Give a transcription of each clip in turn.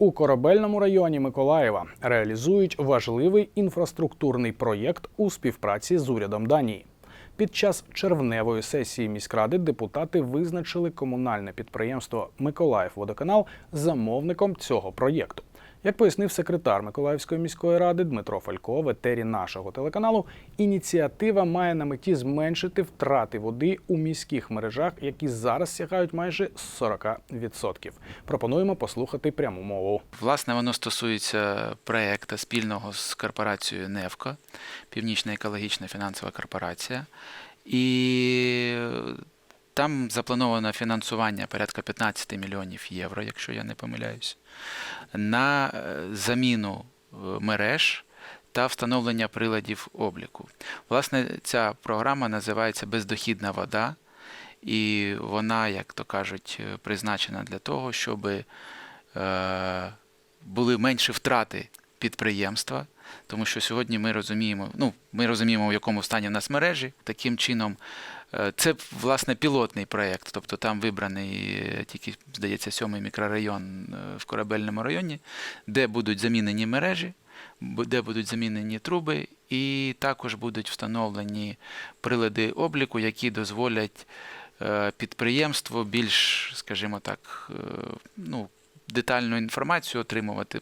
У корабельному районі Миколаєва реалізують важливий інфраструктурний проєкт у співпраці з урядом Данії. Під час червневої сесії міськради депутати визначили комунальне підприємство Миколаївводоканал замовником цього проєкту. Як пояснив секретар Миколаївської міської ради Дмитро Фалько в етері нашого телеканалу, ініціатива має на меті зменшити втрати води у міських мережах, які зараз сягають майже 40%. Пропонуємо послухати пряму мову. Власне, воно стосується проекту спільного з корпорацією НЕВКО, Північна екологічна фінансова корпорація. І там заплановано фінансування порядка 15 мільйонів євро, якщо я не помиляюсь, на е, заміну е, мереж та встановлення приладів обліку. Власне, ця програма називається Бездохідна вода, і вона, як то кажуть, е, призначена для того, щоб були менші втрати підприємства, тому що сьогодні ми розуміємо, ну, ми розуміємо, в якому стані в нас мережі. Таким чином, це власне пілотний проєкт, тобто там вибраний е, тільки, здається, сьомий мікрорайон е, в корабельному районі, де будуть замінені мережі, де будуть замінені труби, і також будуть встановлені прилади обліку, які дозволять е, підприємству більш, скажімо так, е, ну, детальну інформацію отримувати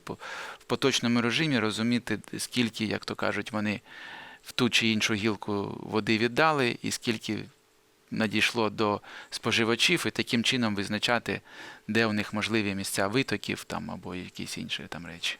в поточному режимі, розуміти, скільки, як то кажуть, вони в ту чи іншу гілку води віддали, і скільки надійшло до споживачів, і таким чином визначати, де у них можливі місця витоків там, або якісь інші там речі.